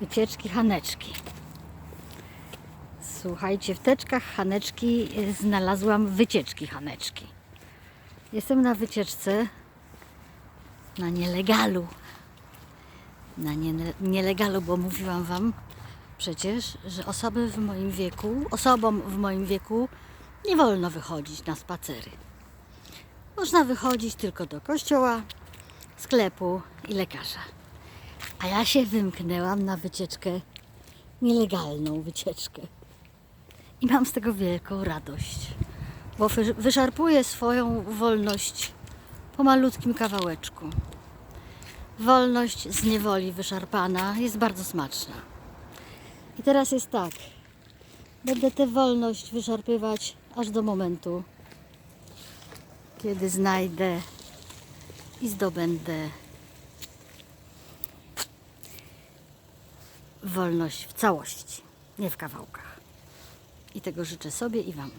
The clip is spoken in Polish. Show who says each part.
Speaker 1: wycieczki Haneczki. Słuchajcie, w teczkach Haneczki y, znalazłam wycieczki Haneczki. Jestem na wycieczce na nielegalu. Na nie, nielegalu, bo mówiłam Wam przecież, że osoby w moim wieku, osobom w moim wieku nie wolno wychodzić na spacery. Można wychodzić tylko do kościoła, sklepu i lekarza. A ja się wymknęłam na wycieczkę, nielegalną wycieczkę. I mam z tego wielką radość, bo wy- wyszarpuję swoją wolność po malutkim kawałeczku. Wolność z niewoli wyszarpana jest bardzo smaczna. I teraz jest tak. Będę tę wolność wyszarpywać aż do momentu, kiedy znajdę i zdobędę wolność w całości, nie w kawałkach. I tego życzę sobie i Wam.